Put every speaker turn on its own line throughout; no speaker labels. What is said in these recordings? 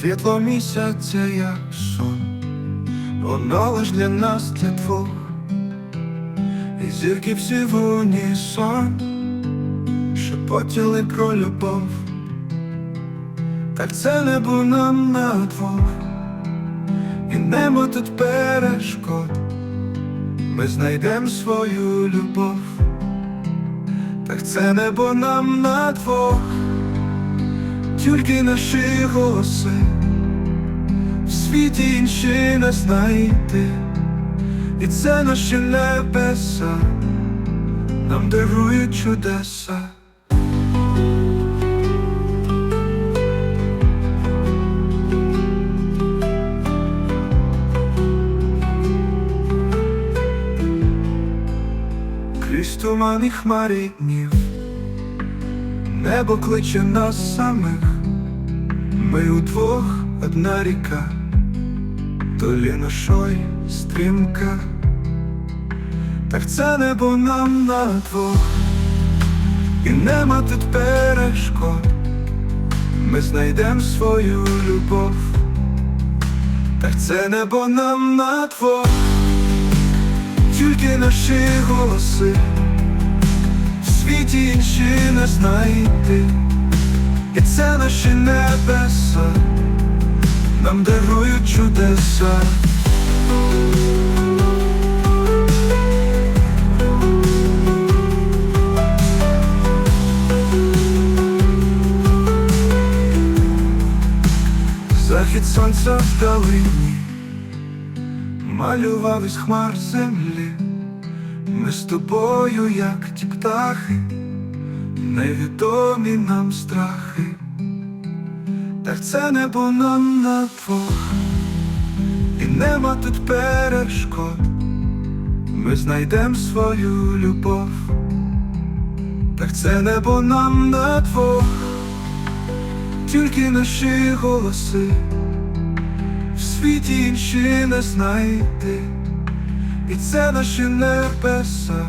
Світло місяця, як сон, воно лиш для нас для двох, і зірки всі в унісон, шепотіли про любов, так це небо нам на двох, і нема тут перешкод, ми знайдем свою любов, так це небо нам на двох тільки наші голоси, в світі інші не знайти, і це наші небеса, нам дарують чудеса. Крізь туман і хмарі днів Небо кличе нас самих, ми удвох одна ріка, доліна шой стрімка, так це небо нам на двох, і нема тут перешкод, ми знайдем свою любов, так це небо нам на двох, тільки наші голоси світі інші не знайти, і це наші небеса, нам дарують чудеса. Захід сонця вдалині, малював із хмар землі. Ми з тобою, як ті птахи, невідомі нам страхи, так це небо нам на двох, і нема тут перешкод, ми знайдем свою любов, так це небо нам на двох, тільки наші голоси, в світі інші не знайти. І це наші небеса,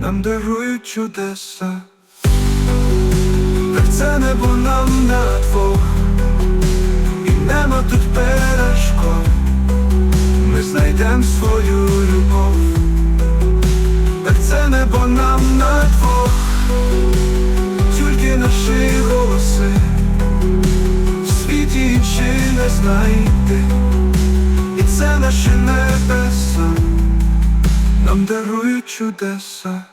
нам дарують чудеса, так це небо нам на двох, і нема тут перешкод, ми знайдем свою любов, так це небо нам на двох, тільки наші голоси, в світі інші не знайти це наші небеса, нам дарують чудеса.